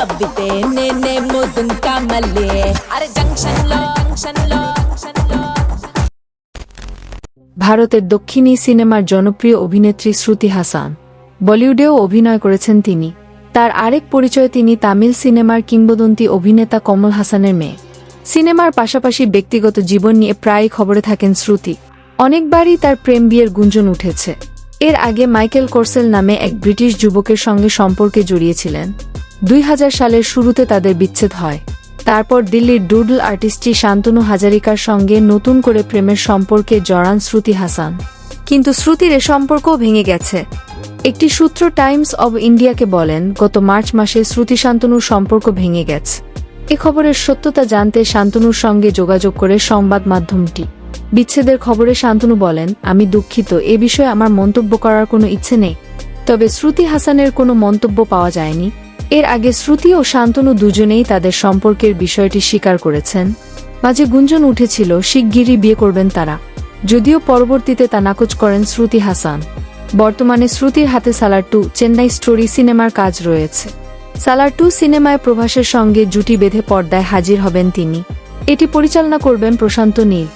నవ్వితే నేనే మోజున్ కామలే అరే జంక్షన్ లో జంక్షన్ లో జంక్షన్ లో ভারতের দক্ষিণী সিনেমার জনপ্রিয় অভিনেত্রী শ্রুতি হাসান বলিউডেও অভিনয় করেছেন তিনি তার আরেক পরিচয় তিনি তামিল সিনেমার কিংবদন্তি অভিনেতা কমল হাসানের মেয়ে সিনেমার পাশাপাশি ব্যক্তিগত জীবন নিয়ে প্রায় খবরে থাকেন শ্রুতি অনেকবারই তার প্রেম বিয়ের গুঞ্জন উঠেছে এর আগে মাইকেল কোর্সেল নামে এক ব্রিটিশ যুবকের সঙ্গে সম্পর্কে জড়িয়েছিলেন দুই হাজার সালের শুরুতে তাদের বিচ্ছেদ হয়। তারপর দিল্লির ডুডল আর্টিস্টটি শান্তনু হাজারিকার সঙ্গে নতুন করে প্রেমের সম্পর্কে জড়ান শ্রুতি হাসান। কিন্তু শ্রুতির এ সম্পর্কও ভেঙে গেছে। একটি সূত্র টাইমস অব ইন্ডিয়াকে বলেন, গত মার্চ মাসে শ্রুতি শান্তনুর সম্পর্ক ভেঙে গেছে। এ খবরের সত্যতা জানতে শান্তনুর সঙ্গে যোগাযোগ করে সংবাদ মাধ্যমটি। বিচ্ছেদের খবরে শান্তনু বলেন, আমি দুঃখিত, এ বিষয়ে আমার মন্তব্য করার কোনো ইচ্ছে নেই। তবে শ্রুতি হাসানের কোনো মন্তব্য পাওয়া যায়নি। এর আগে শ্রুতি ও শান্তনু দুজনেই তাদের সম্পর্কের বিষয়টি স্বীকার করেছেন। মাঝে গুঞ্জন উঠেছিল, শিগগিরই বিয়ে করবেন তারা। যদিও পরবর্তীতে তা নাকচ করেন শ্রুতি হাসান। বর্তমানে শ্রুতির হাতে সালার টু চেন্নাই স্টোরি সিনেমার কাজ রয়েছে। সালার টু সিনেমায় প্রভাসের সঙ্গে জুটি বেঁধে পর্দায় হাজির হবেন তিনি। এটি পরিচালনা করবেন প্রশান্ত নীল।